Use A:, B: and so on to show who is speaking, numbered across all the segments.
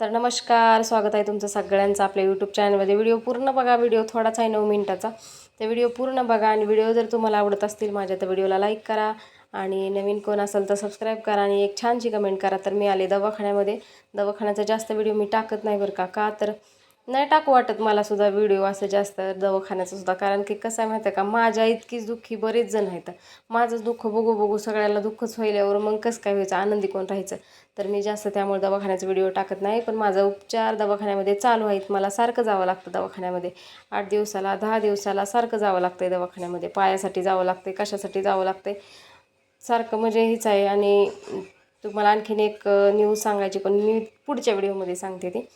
A: तर नमस्कार स्वागत आहे तुमचं सगळ्यांचं आपल्या यूट्यूब चॅनलमध्ये व्हिडिओ पूर्ण बघा व्हिडिओ थोडाच आहे नऊ मिनिटाचा. तर व्हिडिओ पूर्ण बघा आणि व्हिडिओ जर तुम्हाला आवडत असतील माझ्या तर व्हिडिओला लाईक करा आणि नवीन कोण असेल तर सबस्क्राईब करा आणि एक छानशी कमेंट करा. तर मी आले दवाखान्यामध्ये. दवाखान्याचा जास्त व्हिडिओ मी टाकत नाही बरं का. का तर नाही टाकू वाटत मला सुद्धा व्हिडिओ असं जास्त दवाखान्याचं सुद्धा. कारण की कसं आहे माहिती आहे का माझ्या इतकीच दुःखी बरेच जण आहेत. माझंच दुःख बघू बघू सगळ्याला दुःखच व्हायल्यावर मग कसं काय व्हायचं आनंदी कोण राहायचं? तर मी जास्त त्यामुळे दवाखान्याचा व्हिडिओ टाकत नाही पण माझा उपचार दवाखान्यामध्ये चालू आहेत. मला सारखं जावं लागतं दवाखान्यामध्ये. आठ दिवसाला दहा दिवसाला सारखं जावं लागतं आहे दवाखान्यामध्ये. पायासाठी जावं लागतं आहे कशासाठी जावं लागतं आहे सारखं म्हणजे हीच आहे. आणि तुम्हाला आणखीन एक न्यूज सांगायची पण मी पुढच्या व्हिडिओमध्ये सांगते ती.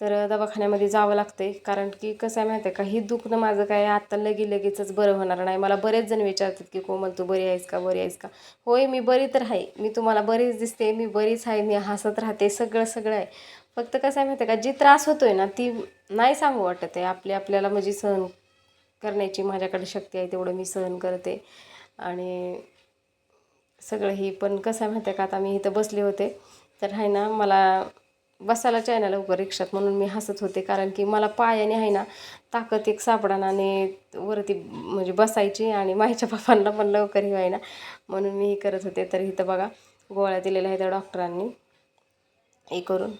A: तर दवाखान्यामध्ये जावं लागतं आहे कारण की कसं आहे माहिती आहे का हे दुखणं माझं काय आत्ता लगे लगेचच बरं होणार नाही. मला बरेच जण विचारतात की कोमल तू बरी आहेस का? बरी आहेस का? होय मी बरी तर आहे. मी तुम्हाला बरीच दिसते मी बरीच आहे मी हसत राहते सगळं सगळं आहे. फक्त कसं आहे माहिती आहे का जी त्रास होतो आहे ना ती नाही सांगू वाटत आहे. आपली आपल्याला म्हणजे सहन करण्याची माझ्याकडे शक्ती आहे तेवढं मी सहन करते. आणि सगळं ही पण कसं आहे माहिती आहे का आता मी इथं बसले होते. तर आहे ना मला बसायला चायना लवकर रिक्षात म्हणून मी हसत होते. कारण की मला पायाने आहे ना ताकद एक सापडानाने वरती म्हणजे बसायची आणि माझ्या पप्पांना पण लवकर ही ना म्हणून मी हे करत होते. तर इथं बघा गोळ्या दिलेल्या आहेत त्या डॉक्टरांनी. हे करून.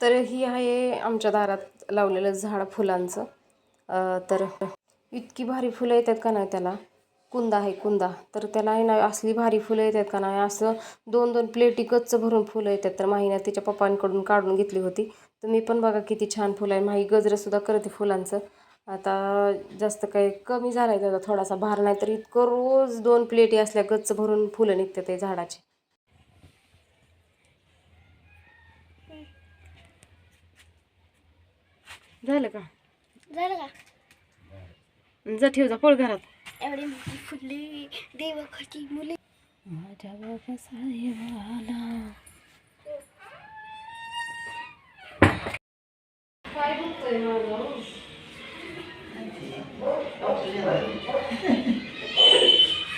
A: तर ही आहे आमच्या दारात लावलेलं झाड फुलांचं. तर इतकी भारी फुलं येतात का नाही त्याला? कुंदा आहे कुंदा. तर त्याला आहे ना असली भारी फुलं येतात का नाही असं दोन दोन प्लेटी गच्च भरून फुलं येतात. तर माहीने तिच्या पप्पांकडून काढून घेतली होती. तुम्ही पण बघा किती छान फुलं आहे. माही गजरंसुद्धा करते फुलांचं. आता जास्त काही कमी झालं आहे त्याचा थोडासा भार नाही तर इतकं रोज दोन प्लेटी असल्या गच्च भरून फुलं निघतात ते झाडाची. झालं का?
B: झालं का?
A: जा ठेव जा पळ घरात.
B: एवढी मोठी फुले देवाखाची मुले.
A: माझ्या बाबा साहेबाला.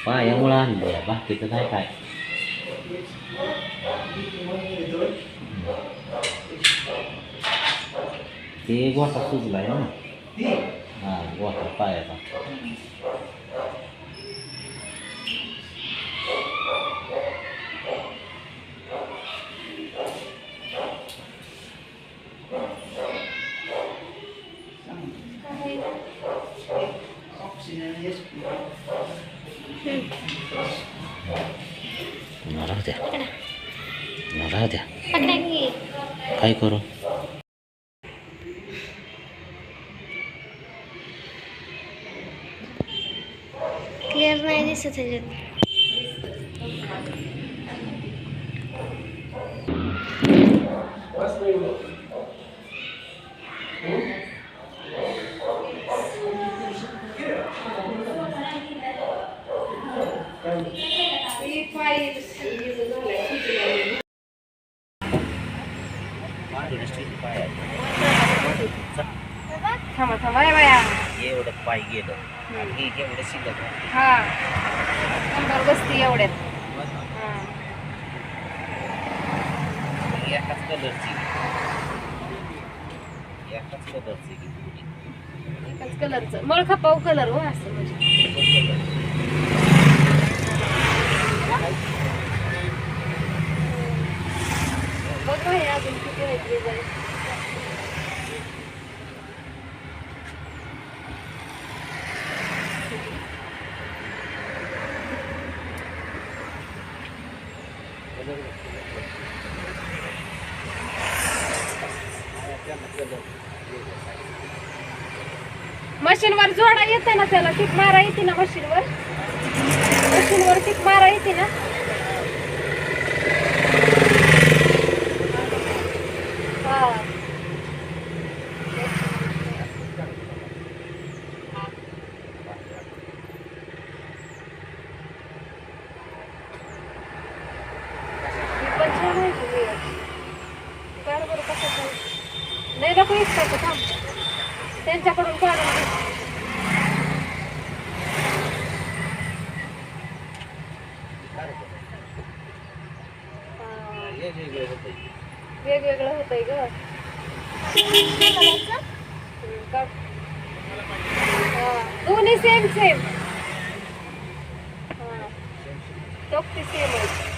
C: पायामुळं आणलं बाकीचं नाही काय. ते गोठा सुजलाय ना. हा गोठा पायाचा. राहू द्या
B: पकडा की
C: काय करू
B: क्लिअर नाही दिसत ह्याच्यात
A: थांबा थांबा ए बाया
C: एवढं पाय गेलं. हे एवढं शिल्लक आहे.
A: हा. नंबर बसती एवढ्यात
C: एकाच कलरची. एकाच कलरची.
A: एकाच कलरचं. मळखापाव कलर हो असं म्हणजे. बघ बाई, अजून किती आहेत. मशीनवर जोडा येते ना त्याला टिक मारा येते ना मशीनवर. मशीनवर टिक मारा येते ना हा ही पण छान आहे की वेळ. बरं बरं कसं काय नाही नको इतकायचं थांब त्यांच्याकडून काढून घे. हा.
C: वेगवेगळे होते
A: वेगवेगळं होतंय ग काढ. हा, दोन्ही सेम सेम टोपटी सेम आहे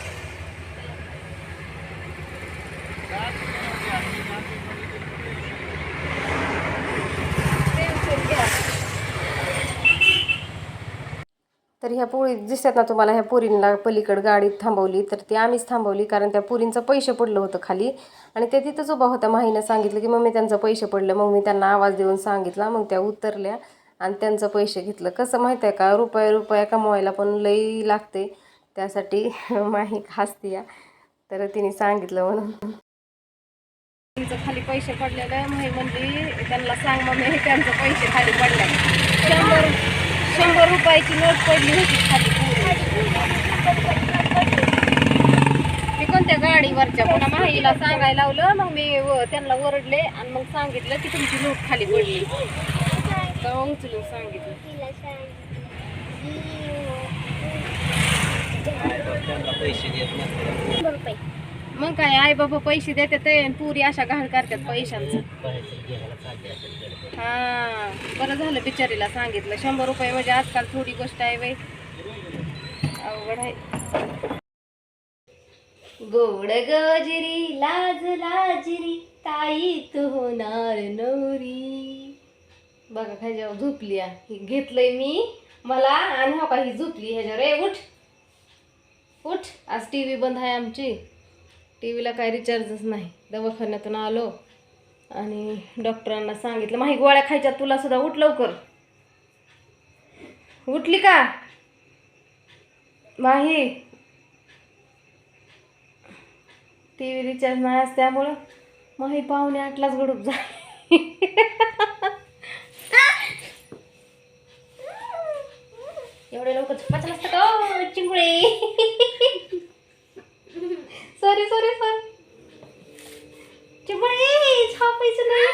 A: तर ह्या पोळी दिसतात ना तुम्हाला ह्या पोरींना पलीकडं गाडीत थांबवली तर ती आम्हीच थांबवली कारण त्या पोरींचं पैसे पडलं होतं खाली. आणि त्या तिथंच उभा होता. माहीनं सांगितलं की मम्मी त्यांचं पैसे पडलं. मग मी त्यांना आवाज देऊन सांगितला मग त्या उतरल्या आणि त्यांचं पैसे घेतलं. कसं माहिती आहे का रुपये रुपया कमवायला पण लई लागते. त्यासाठी माही हसते या. तर तिने सांगितलं म्हणून. त्यांचं खाली पैसे पडलेलं आहे. माही म्हणली त्यांना सांग मम्मी त्यांचं पैसे खाली पडले शंभर शंभर रुपयाची नोट पडली होती खाली. मी कोणत्या गाडीवरच्या पुन्हा माहीला सांगायला लावलं मग मी व- त्यांना ओरडले आणि मग सांगितलं की तुमची नोट खाली पडली. उचलून सांगितलं?
C: पैसे देत नसते
B: शंभर रुपये.
A: मग काय आई बाबा पैसे देतात आणि पुरी अशा घाण करतात पैशांचं. हा बरं झालं बिचारीला सांगितलं. शंभर रुपये म्हणजे आजकाल थोडी गोष्ट आहे बाई. अवघड आहे. गोड गजरी लाज लाजरी ताई तू होणार नवरी. बघा ह्याच्यावर झोपली आहे. ही घेतलंय मी मला आणि हो का ही झोपली ह्याच्यावर. ए उठ. उठ. आज टी व्ही बंद आहे आमची. टी व्हीला काय रिचार्जच नाही. दवाखान्यातून आलो आणि डॉक्टरांना सांगितलं माही गोळ्या खायच्या तुला सुद्धा उठ लवकर. उठली का? माही. टी व्ही रिचार्ज नाही आज त्यामुळं माही पाहुणे आठलाच गडूप झाली. एवढे लवकर झोपायचं नसतं का Chingule? Sorry. Sorry sorry Chingule झोपायचं नाही.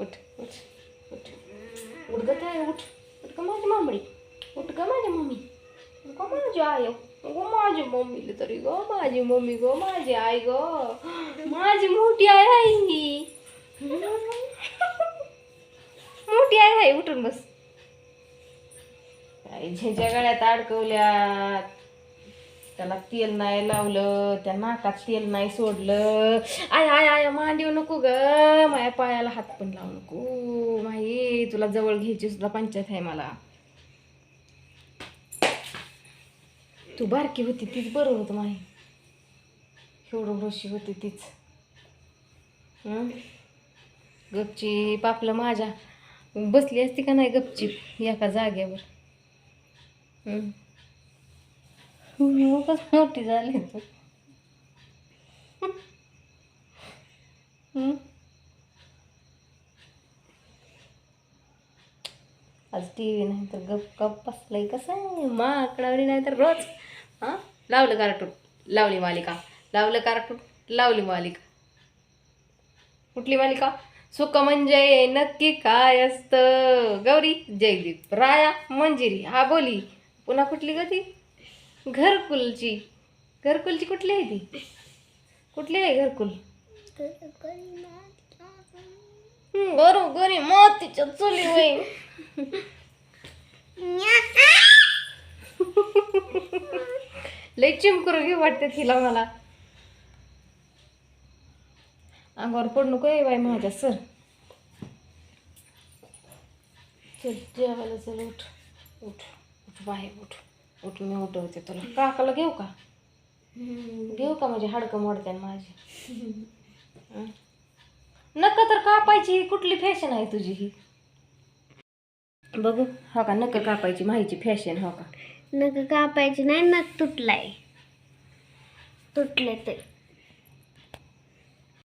A: उठ उठ उठ. उठ ग काय उठ. उठ का माझी मामडी उठ का माझी मम्मी उठ का माझी आई. गो माझी मम्मी तरी ग माझी मम्मी ग माझी आई ग. माझी मोठी आई आई मोठी आई आहे उठून बस. काय झेंच्या गळ्यात अडकवल्यात. त्याला तेल नाही लावलं त्या नाकात तेल नाही सोडलं. आय आय आय मांडीव नको ग. माझ्या पायाला हात पण लावू नको. माही तुला जवळ घ्यायची सुद्धा पंचायत आहे मला. तू बारकी होती तीच बरं होतं माही एवढं रोशी होती तीच. गपचीप आपलं माझ्या. बसली असती का नाही गपचीप एका जागेवर? मोठी झाली तू आज टी व्ही नाही तर गप गप बसलंय कसं? आहे माकडावरी नाही तर रोज हां? लावलं कार्टून लावली मालिका लावलं कार्टून लावली मालिका. कुठली मालिका? सुख म्हणजे नक्की काय असतं? गौरी जयदीप राया मंजिरी हा बोली. पुन्हा कुठली ग ती? घरकुलची. घरकुलची कुठली आहे ती? कुठली आहे घरकुल? हं, गरू गरी मातीच्या चुली होई लई चिमकरू घे वाटते तिला मला. अंगावर पड नको आहे बाई माझ्या सर. चल जेवायला चल उठ. उठ उठ बाहेर उठ. उठ मी उठवते तुला. काकाला घेऊ का? घेऊ का म्हणजे हाडकं मोडते माझी? हं? नका तर कापायची कुठली फॅशन आहे तुझी ही? बघू हो का नका कापायची माहिती फॅशन हो का?
B: नक कापायची नाही नक तुटलाय. तुटले ते